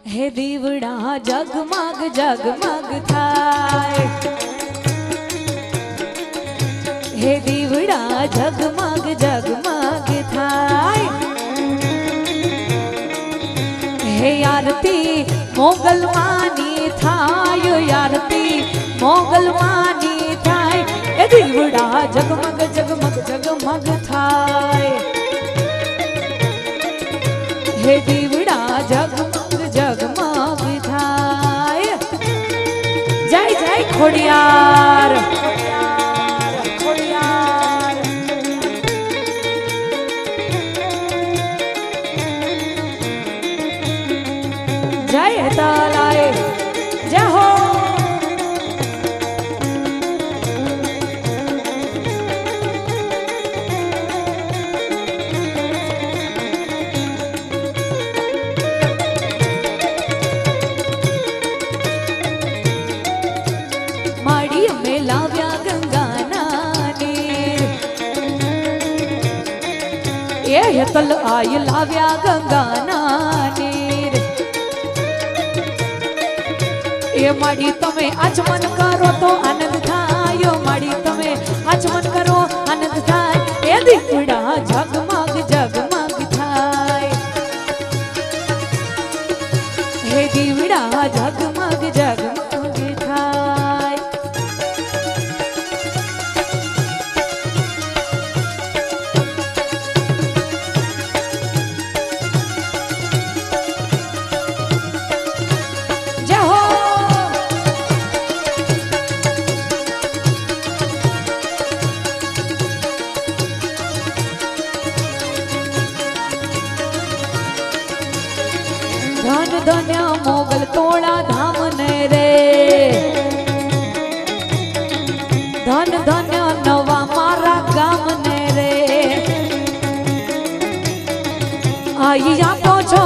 હે દીવડા જગમગ જગમગ થાય હે દીવડા જગમગ જગમગ થાય હે આરતી મોગલ માની થાય આરતી મોગલ માની થાય એ દીવડા જગમગ જગમગ જગમગ થાય હે ખોડિયાર એ હેતલ આય લાવ્યા ગંગાના નીર એ માડી તમે આચમન કરો તો ધન ધન્ય મોગલ તોળા ધામ ને રે. ધન ધન્ય નવા મારા ગામ ને રે. આઈ આપો છો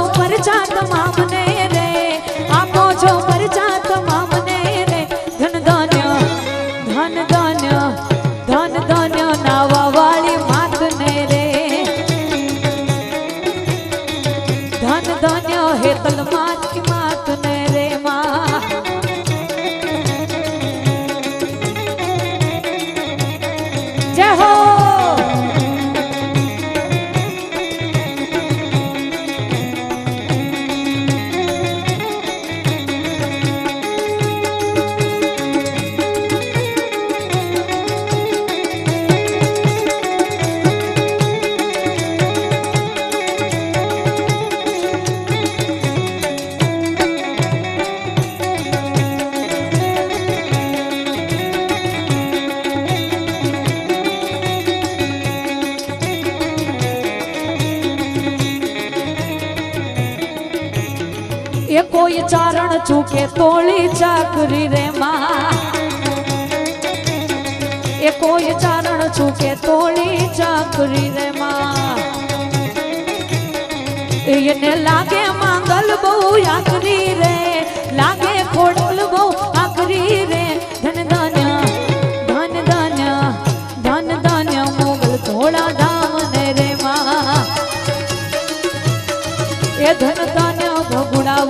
કોઈ ચારણ ચૂકે તોળી ચાકરી રે માં એ કોઈ ચારણ ચૂકે તોળી ચાકરી રે માં એને લાગે માંગલ બહુ આકરી રે લાગે ખોડલ બહુ આકરી રે ધન ધાન્ય ધન ધાન્ય ધન ધાન્ય મોગલ થોડા ધામ ને રે માં એ ધન ધાન્ય ભગુડા